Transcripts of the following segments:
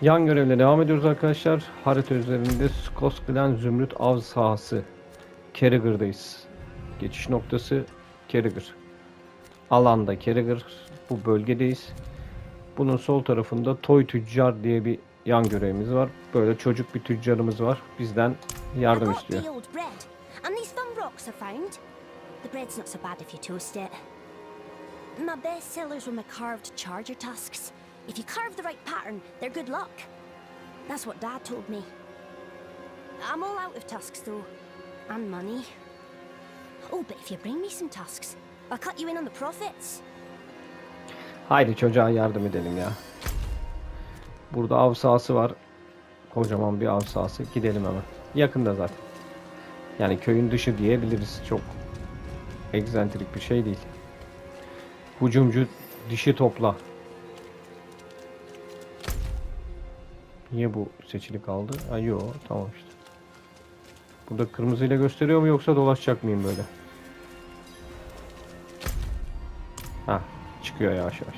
Yan görevle devam ediyoruz arkadaşlar. Harita üzerinde Skosklen Zümrüt Av sahası. Kerriger'dayız. Geçiş noktası Kerriger. Alanda Kerriger. Bu bölgedeyiz. Bunun sol tarafında Toy Tüccar diye bir yan görevimiz var. Böyle çocuk bir tüccarımız var. Bizden yardım istiyor. The bread's not so bad if you toast it. My best sellers were my carved charger tusks. If you carve the right pattern, they're good luck. That's what Dad told me. I'm all out of tusks though, and money. Oh, but if you bring me some tusks, I'll cut you in on the profits. Haydi çocuğa yardım edelim ya. Burada av sahası var. Kocaman bir av sahası. Gidelim hemen. Yakında zaten. Yani köyün dışı diyebiliriz. Çok egzantrik bir şey değil. Hucumcu dişi topla. Niye bu seçili kaldı? Ha yo tamam işte. Burada kırmızıyla gösteriyor mu yoksa dolaşacak mıyım böyle? Ha çıkıyor yavaş yavaş.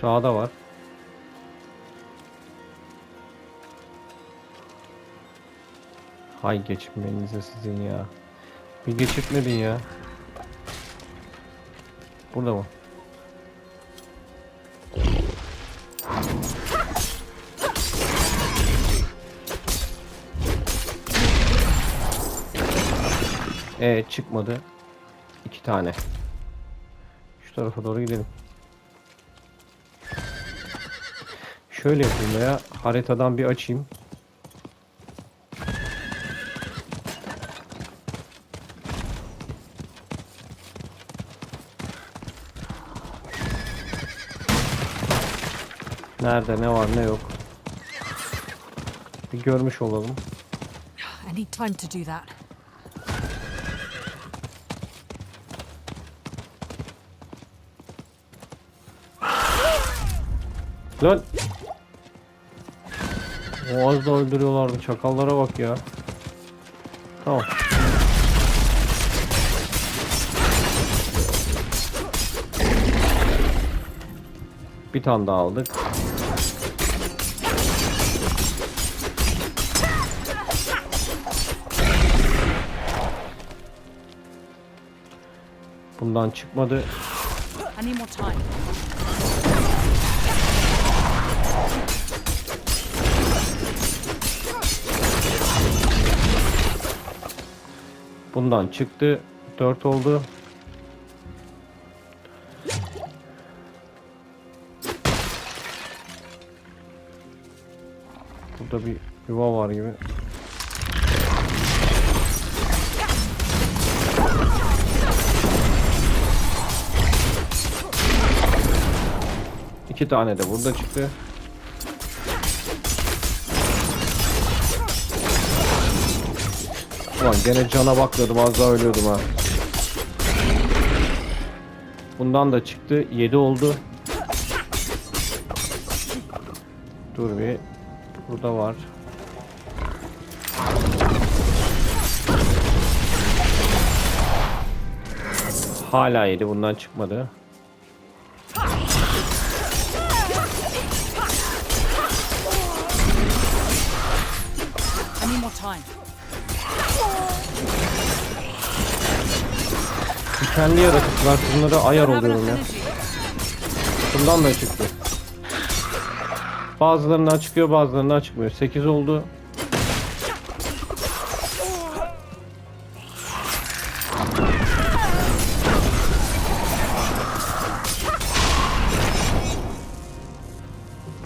Sağda var. Hay geçmenize sizin ya. Bir geçirtmedin ya. Burada mı? Ee çıkmadı. İki tane. Şu tarafa doğru gidelim. Şöyle yapayım veya haritadan bir açayım. Nerede ne var ne yok. Bir görmüş olalım. I need time to do that. Lan! O az da öldürüyorlardı. Çakallara bak ya. Tamam. Bir tane daha aldık. Bundan çıkmadı. Bundan çıktı. 4 oldu. Burada bir yuva var gibi. İki tane de burada çıktı. Ulan gene cana bakıyordum az daha ölüyordum ha. Bundan da çıktı. 7 oldu. Dur bir. Burada var. Hala 7 bundan çıkmadı. More time. Dikenli yaratıklar bunlara ayar oluyorum ya. Bundan da çıktı. Bazılarından çıkıyor bazılarından çıkmıyor. 8 oldu.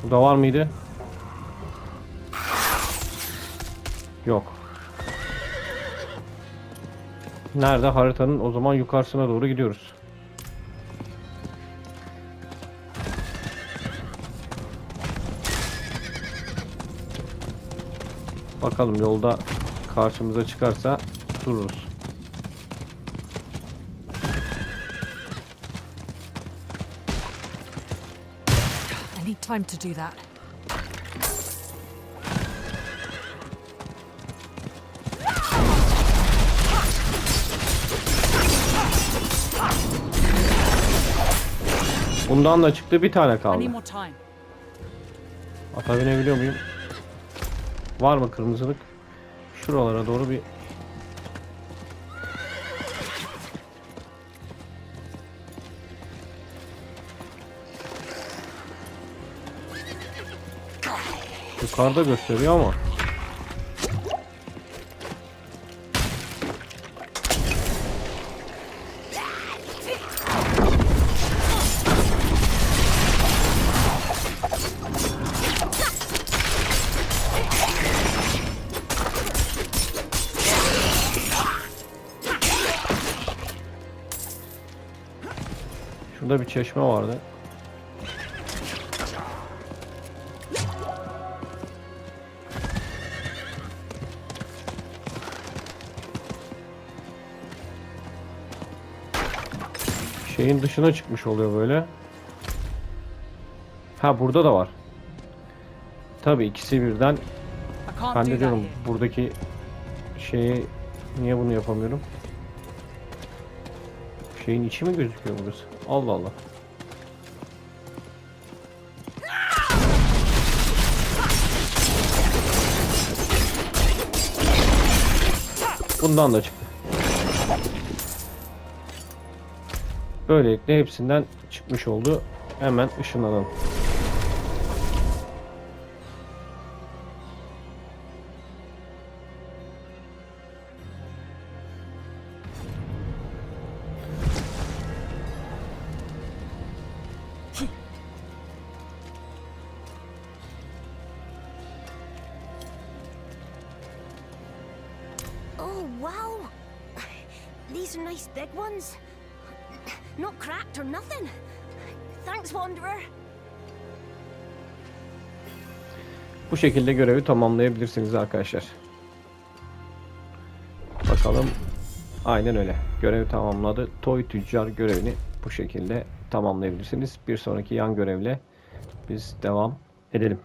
Burada var mıydı? Yok. Nerede? Haritanın o zaman yukarısına doğru gidiyoruz. Bakalım yolda karşımıza çıkarsa dururuz. I need time to do that. Bundan da çıktı bir tane kaldı. Ata binebiliyor muyum? Var mı kırmızılık? Şuralara doğru bir Yukarıda gösteriyor ama şurada bir çeşme vardı. Şeyin dışına çıkmış oluyor böyle. Ha burada da var. Tabii ikisi birden. Ben de diyorum buradaki şeyi niye bunu yapamıyorum? Şeyin içi mi gözüküyor burası? Allah Allah. Bundan da çıktı. Böylelikle hepsinden çıkmış oldu. Hemen ışınlanalım. Wow. These are nice big ones. Not cracked or nothing. Thanks, Wanderer. Bu şekilde görevi tamamlayabilirsiniz arkadaşlar. Bakalım. Aynen öyle. Görevi tamamladı. Toy tüccar görevini bu şekilde tamamlayabilirsiniz. Bir sonraki yan görevle biz devam edelim.